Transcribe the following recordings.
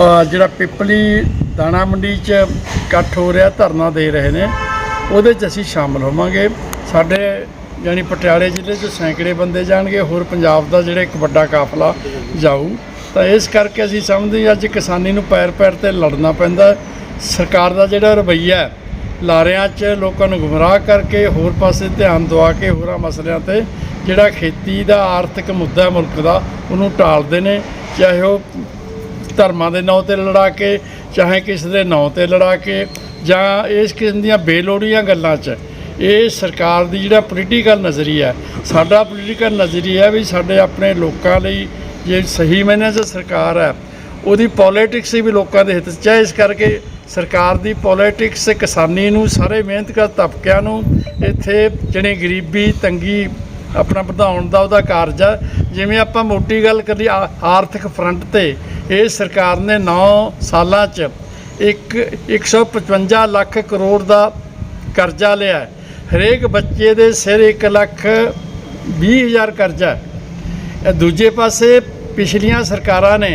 ਜਿਹੜਾ ਪਿਪਲੀ ਦਾਣਾ ਮੰਡੀ 'ਚ ਇਕੱਠ ਹੋ ਰਿਹਾ, ਧਰਨਾ ਦੇ ਰਹੇ ਨੇ, ਉਹਦੇ 'ਚ ਅਸੀਂ ਸ਼ਾਮਲ ਹੋਵਾਂਗੇ। ਸਾਡੇ ਯਾਨੀ ਪਟਿਆਲੇ ਜ਼ਿਲ੍ਹੇ 'ਚ ਸੈਂਕੜੇ ਬੰਦੇ ਜਾਣਗੇ, ਹੋਰ ਪੰਜਾਬ ਦਾ ਜਿਹੜਾ ਇੱਕ ਵੱਡਾ ਕਾਫਲਾ ਜਾਊ। ਤਾਂ ਇਸ ਕਰਕੇ ਅਸੀਂ ਸਮਝਦੇ ਅੱਜ ਕਿਸਾਨੀ ਨੂੰ ਪੈਰ ਪੈਰ ਤੇ ਲੜਨਾ ਪੈਂਦਾ ਸਰਕਾਰ ਦਾ ਜਿਹੜਾ ਰਵੱਈਆ ਹੈ, ਲਾਰਿਆਂ 'ਚ ਲੋਕਾਂ ਨੂੰ ਗੁੰਮਰਾਹ ਕਰਕੇ ਹੋਰ ਪਾਸੇ ਧਿਆਨ ਦਵਾ ਕੇ ਹੋਰਾਂ ਮਸਲਿਆਂ ਤੇ ਜਿਹੜਾ ਖੇਤੀ ਦਾ ਆਰਥਿਕ ਮੁੱਦਾ ਮੁਲਕ ਦਾ, ਉਹਨੂੰ ਟਾਲਦੇ ਨੇ। ਚਾਹੇ ਉਹ ਧਰਮਾਂ ਦੇ ਨਾਂ ਤੇ ਲੜਾ ਕੇ, ਚਾਹੇ ਕਿਸੇ ਦੇ ਨਾਂ ਤੇ ਲੜਾ ਕੇ, ਜਾਂ ਇਸ ਕਿਸਮ ਦੀਆਂ ਬੇਲੋੜੀਆਂ ਗੱਲਾਂ 'ਚ, ਇਹ ਸਰਕਾਰ ਦੀ ਜਿਹੜਾ ਪੋਲੀਟੀਕਲ ਨਜ਼ਰੀਆ ਸਾਡਾ ਪੋਲੀਟੀਕਲ ਨਜ਼ਰੀਆ ਵੀ ਸਾਡੇ ਆਪਣੇ ਲੋਕਾਂ ਲਈ ਜੇ ਸਹੀ ਮੈਨੇ 'ਚ ਸਰਕਾਰ ਹੈ, ਉਹਦੀ ਪੋਲਿਟਿਕਸ ਵੀ ਲੋਕਾਂ ਦੇ ਹਿੱਤ 'ਚ ਹੈ, ਇਸ ਕਰਕੇ ਸਰਕਾਰ ਦੀ ਪੋਲਿਟਿਕਸ ਕਿਸਾਨੀ ਨੂੰ, ਸਾਰੇ ਮਿਹਨਤਕਰ ਤਬਕਿਆਂ ਨੂੰ, ਇੱਥੇ ਜਿਹੜੇ ਗਰੀਬੀ ਤੰਗੀ ਆਪਣਾ ਵਧਾਉਣ ਦਾ ਉਹਦਾ ਕਾਰਜ ਆ ਜਿਵੇਂ ਆਪਾਂ ਮੋਟੀ ਗੱਲ ਕਰੀ ਆ- ਆਰਥਿਕ ਫਰੰਟ ਤੇ ਇਹ ਸਰਕਾਰ ਨੇ 9 ਸਾਲਾਂ 'ਚ ਇੱਕ 155 ਲੱਖ ਕਰੋੜ ਦਾ ਕਰਜ਼ਾ ਲਿਆ ਹੈ। ਹਰੇਕ ਬੱਚੇ ਦੇ ਸਿਰ 1 ਲੱਖ 20 ਹਜ਼ਾਰ ਕਰਜ਼ਾ ਹੈ। ਦੂਜੇ ਪਾਸੇ ਪਿਛਲੀਆਂ ਸਰਕਾਰਾਂ ਨੇ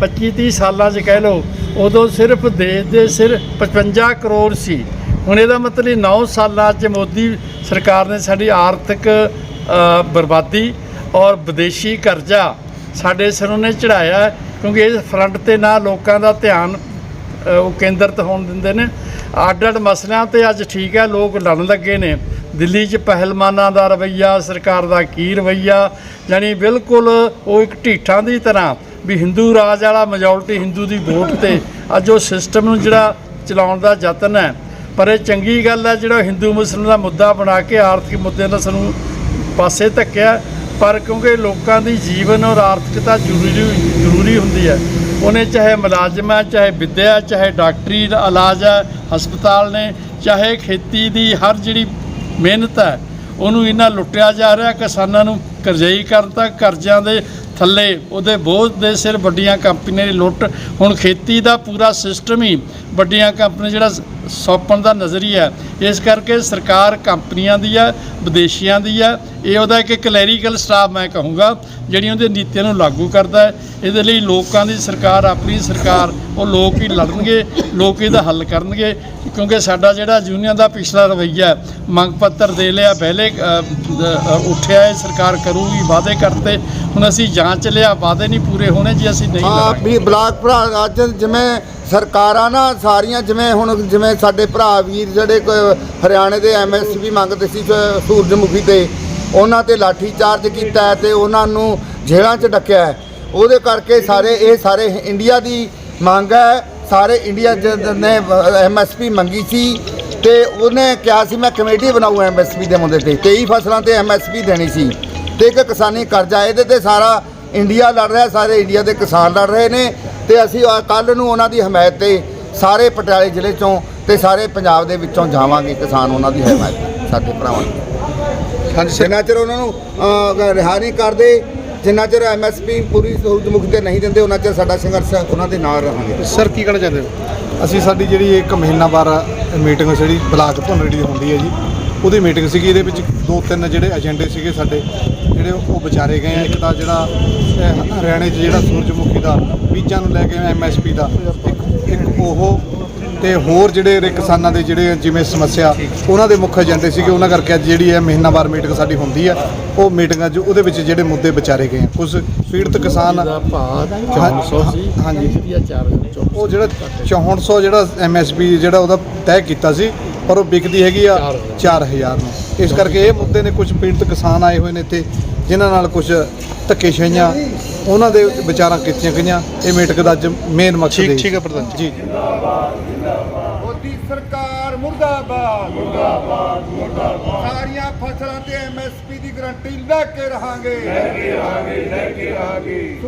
25 30 ਸਾਲਾਂ 'ਚ ਕਹਿ ਲਓ, ਉਦੋਂ ਸਿਰਫ ਦੇਸ਼ ਦੇ ਸਿਰ 55 ਕਰੋੜ ਸੀ। ਹੁਣ ਇਹਦਾ ਮਤਲਬ ਇਹ 9 ਸਾਲਾਂ 'ਚ ਮੋਦੀ ਸਰਕਾਰ ਨੇ ਸਾਡੀ ਆਰਥਿਕ ਬਰਬਾਦੀ ਔਰ ਵਿਦੇਸ਼ੀ ਕਰਜ਼ਾ ਸਾਡੇ ਸਿਰ ਉਹਨੇ ਚੜਾਇਆ ਕਿਉਂਕਿ ਇਸ ਫਰੰਟ ਤੇ ਨਾ ਲੋਕਾਂ ਦਾ ਧਿਆਨ ਉਹ ਕੇਂਦਰਿਤ ਹੋਣ ਦਿੰਦੇ ਨੇ। ਅੱਡ ਅੱਡ ਮਸਲਿਆਂ ਤੇ ਅੱਜ ਠੀਕ ਹੈ, ਲੋਕ ਲੜਨ ਲੱਗੇ ਨੇ। ਦਿੱਲੀ 'ਚ ਪਹਿਲਵਾਨਾਂ ਦਾ ਰਵੱਈਆ, ਸਰਕਾਰ ਦਾ ਕੀ ਰਵੱਈਆ? ਯਾਨੀ ਬਿਲਕੁਲ ਉਹ ਇੱਕ ਢੀਠਾਂ ਦੀ ਤਰ੍ਹਾਂ ਵੀ ਹਿੰਦੂ ਰਾਜ ਵਾਲਾ ਮੈਜੋਰਟੀ ਹਿੰਦੂ ਦੀ ਵੋਟ ਤੇ ਅੱਜ ਉਹ ਸਿਸਟਮ ਨੂੰ ਜਿਹੜਾ ਚਲਾਉਣ ਦਾ ਯਤਨ ਹੈ। ਪਰ ਇਹ ਚੰਗੀ ਗੱਲ ਹੈ, ਜਿਹੜਾ ਹਿੰਦੂ ਮੁਸਲਿਮ ਦਾ ਮੁੱਦਾ ਬਣਾ ਕੇ ਆਰਥਿਕ ਮੁੱਦੇ ਨਾਲ ਸਾਨੂੰ ਪਾਸੇ ਧੱਕਿਆ। ਪਰ ਕਿਉਂਕਿ ਲੋਕਾਂ ਦੀ ਜੀਵਨ ਔਰ ਆਰਥਿਕਤਾ ਜ਼ਰੂਰੀ ਜ਼ਰੂਰੀ ਹੁੰਦੀ ਹੈ। ਉਹਨੇ ਚਾਹੇ ਮੁਲਾਜ਼ਮ ਹੈ, ਚਾਹੇ ਵਿੱਦਿਆ ਚਾਹੇ ਡਾਕਟਰੀ ਦਾ ਇਲਾਜ ਹੈ, ਹਸਪਤਾਲ ਨੇ, ਚਾਹੇ ਖੇਤੀ ਦੀ ਹਰ ਜਿਹੜੀ ਮਿਹਨਤ ਹੈ, ਉਹਨੂੰ ਇਹਨਾਂ ਲੁੱਟਿਆ ਜਾ ਰਿਹਾ, ਕਿਸਾਨਾਂ ਨੂੰ ਕਰਜਾਈ ਕਰਨ ਕਰਤਾ ਕਰਜ਼ਿਆਂ ਦੇ ਥੱਲੇ, ਉਹਦੇ ਬੋਝ ਦੇ ਸਿਰ ਵੱਡੀਆਂ ਕੰਪਨੀਆਂ ਦੀ ਲੁੱਟ। ਹੁਣ ਖੇਤੀ ਦਾ ਪੂਰਾ ਸਿਸਟਮ ਹੀ ਵੱਡੀਆਂ ਕੰਪਨੀ ਜਿਹੜਾ ਸੌਂਪਣ ਦਾ ਨਜ਼ਰੀਆ ਹੈ। ਇਸ ਕਰਕੇ ਸਰਕਾਰ ਕੰਪਨੀਆਂ ਦੀ ਹੈ ਵਿਦੇਸ਼ੀਆਂ ਦੀ ਹੈ। ਇਹ ਉਹਦਾ ਇੱਕ ਕਲੈਰੀਕਲ ਸਟਾਫ ਮੈਂ ਕਹੂੰਗਾ ਜਿਹੜੀਆਂ ਉਹਦੇ ਨੀਤੀਆਂ ਨੂੰ ਲਾਗੂ ਕਰਦਾ ਹੈ। ਇਹਦੇ ਲਈ ਲੋਕਾਂ ਦੀ ਸਰਕਾਰ ਆਪਣੀ ਸਰਕਾਰ ਉਹ ਲੋਕ ਹੀ ਲੜਨਗੇ ਲੋਕ ਇਹਦਾ ਹੱਲ ਕਰਨਗੇ ਕਿਉਂਕਿ ਸਾਡਾ ਜਿਹੜਾ ਯੂਨੀਅਨ ਦਾ ਪਿਛਲਾ ਰਵੱਈਆ ਹੈ, ਮੰਗ ਪੱਤਰ ਦੇ ਲਿਆ ਪਹਿਲੇ ਉੱਠਿਆ ਇਹ ਸਰਕਾਰ ਕਰੂਗੀ ਵਾਅਦੇ ਕਰਤੇ। ਹੁਣ ਅਸੀਂ ਜਾਂਚ ਲਿਆ ਵਾਅਦੇ ਨਹੀਂ ਪੂਰੇ ਹੋਣੇ ਜੀ ਅਸੀਂ ਨਹੀਂ ਹਾਂ ਲੜਾਂਗੇ। ਵੀ ਬਲਾਕ ਭਰਾ ਅੱਜ ਜਿਵੇਂ ਸਰਕਾਰਾਂ ਨਾ ਸਾਰੀਆਂ ਜਿਵੇਂ ਹੁਣ ਜਿਵੇਂ ਸਾਡੇ ਭਰਾ ਵੀਰ ਜਿਹੜੇ ਕ- ਹਰਿਆਣੇ ਦੇ ਐਮਐਸਪੀ ਮੰਗਦੇ ਸੀ ਸ- ਸੂਰਜਮੁਖੀ ਤੇ, ਉਹਨਾਂ ਤੇ ਲਾਠੀ ਚਾਰਜ ਕੀਤਾ ਹੈ ਤੇ ਉਹਨਾਂ ਨੂੰ ਜੇਲ੍ਹਾਂ 'ਚ ਡੱਕਿਆ ਹੈ। ਉਹਦੇ ਕਰਕੇ ਸਾਰੇ, ਇਹ ਸਾਰੇ ਇੰਡੀਆ ਦੀ ਮੰਗ ਹੈ। ਸਾਰੇ ਇੰਡੀਆ ਜ- ਨੇ ਐਮਐਸਪੀ ਮੰਗੀ ਸੀ ਤੇ ਉਹਨੇ ਕਿਹਾ ਸੀ, ਮੈਂ ਕਮੇਟੀ ਬਣਾਉ ਐਮਐਸਪੀ ਦੇ ਮੁੱਦੇ ਤੇ। 23 ਫਸਲਾਂ ਤੇ ਐਮਐਸਪੀ ਦੇਣੀ ਸੀ ਤੇ ਇੱਕ ਕਿਸਾਨੀ ਕਰਜ਼ਾ, ਇਹਦੇ ਤੇ ਸਾਰਾ ਇੰਡੀਆ ਲੜ ਰਿਹਾ, ਸਾਰੇ ਇੰਡੀਆ ਦੇ ਕਿਸਾਨ ਲੜ ਰਹੇ ਨੇ। ਤੇ ਅਸੀਂ ਕੱਲ ਨੂੰ ਉਹਨਾਂ ਦੀ ਹਮਾਇਤ ਤੇ ਸਾਰੇ ਪਟਿਆਲੇ ਜ਼ਿਲ੍ਹੇ ਚੋਂ ਤੇ ਸਾਰੇ ਪੰਜਾਬ ਦੇ ਵਿੱਚੋਂ ਜਾਵਾਂਗੇ ਕਿਸਾਨ ਉਹਨਾਂ ਦੀ ਹਮਾਇਤ ਸਾਡੇ ਭਰਾਵਾਂ ਦੀ। ਹਾਂਜੀ ਜਿੰਨਾ ਚਿਰ ਉਹਨਾਂ ਨੂੰ ਰਿਹਾ ਨਹੀਂ ਕਰਦੇ ਜਿੰਨਾ ਚਿਰ ਐਮਐਸਪੀ ਪੂਰੀ ਸਹੂਲਤ ਤੇ ਨਹੀਂ ਦਿੰਦੇ ਉਹਨਾਂ ਚਿਰ ਸਾਡਾ ਸੰਘਰਸ਼ ਉਹਨਾਂ ਦੇ ਨਾਲ ਰਹਾਂਗੇ। ਸਰ ਕੀ ਕਹਿਣਾ ਚਾਹੁੰਦੇ ਹੋ? ਅਸੀਂ ਸਾਡੀ ਜਿਹੜੀ ਇੱਕ ਮਹੀਨਾਵਾਰ ਮੀਟਿੰਗ ਜਿਹੜੀ ਬਲਾਕ ਭੁੰਨੜੀ ਦੀ ਹੁੰਦੀ ਹੈ ਜੀ ਉਹਦੀ ਮੀਟਿੰਗ ਸੀਗੀ ਇਹਦੇ ਵਿੱਚ ਦੋ ਤਿੰਨ ਜਿਹੜੇ ਏਜੰਡੇ ਸੀਗੇ ਸਾਡੇ ਜਿਹੜੇ ਉਹ ਵਿਚਾਰੇ ਗਏ ਆ। ਇੱਕ ਤਾਂ ਜਿਹੜਾ ਹਰਿਆਣੇ 'ਚ ਜਿਹੜਾ ਸੂਰਜਮੁਖੀ ਦਾ ਬੀਜਾਂ ਨੂੰ ਲੈ ਕੇ ਐਮਐਸਪੀ ਦਾ। ਇੱਕ ਇੱਕ ਉਹ ਤੇ ਹੋਰ ਜਿਹੜੇ ਕਿਸਾਨਾਂ ਦੇ ਜਿਹੜੇ ਜਿਵੇਂ ਸਮੱਸਿਆ ਉਹਨਾਂ ਦੇ ਮੁੱਖ ਏਜੰਡੇ ਸੀਗੇ। ਉਹਨਾਂ ਕਰਕੇ ਅੱਜ ਜਿਹੜੀ ਇਹ ਮਹੀਨਾਵਾਰ ਮੀਟਿੰਗ ਸਾਡੀ ਹੁੰਦੀ ਹੈ ਉਹ ਮੀਟਿੰਗਾਂ 'ਚ ਉਹਦੇ ਵਿੱਚ ਜਿਹੜੇ ਮੁੱਦੇ ਵਿਚਾਰੇ ਗਏ ਆ। ਕੁਝ ਪੀੜਤ ਕਿਸਾਨ ਦਾ ਭਾਅ 400 ਸੀ ਹਾਂਜੀ। ਜਿਹੜੀ 400 ਉਹ ਜਿਹੜਾ 6400 ਜਿਹੜਾ ਐਮਐਸਪੀ ਜਿਹੜਾ ਉਹਦਾ ਤੈਅ ਕੀਤਾ ਸੀ ਪਰ ਉਹ ਵਿਕਦੀ ਹੈਗੀ ਆ 4000 ਨੂੰ। ਇਸ ਕਰਕੇ ਇਹ ਮੁੱਦੇ ਨੇ ਕੁਝ ਪੀੜਤ ਕਿਸਾਨ ਆਏ ਹੋਏ ਨੇ ਇੱਥੇ ਜਿਨ੍ਹਾਂ ਨਾਲ ਕੁਝ ਧੱਕੇਸ਼ਾਹੀਆਂ ਉਹਨਾਂ ਦੇ ਵਿਚਾਰਾਂ ਕੀਤੀਆਂ ਗਈਆਂ। ਇਹ ਮੀਟਿੰਗ ਦਾ ਅੱਜ ਮੇਨ ਮਕਸਦ ਠੀਕ- ਹੈ ਠੀਕ ਹੈ ਪ੍ਰਧਾਨ ਜੀ। ਮੋਦੀ ਸਰਕਾਰ ਮੁਰਦਾਬਾਦ ਮੁਰਦਾਬਾਦ ਮੁਰਦਾਬਾਦ। ਸਾਰੀਆਂ ਫਸਲਾਂ ਤੇ ਐਮਐਸਪੀ ਦੀ ਗਰੰਟੀ ਲੈ ਕੇ ਰਹਾਂਗੇ। ਲੈ ਕੇ ਰਹਾਂਗੇ ਲੈ ਕੇ ਰਹਾਂਗੇ।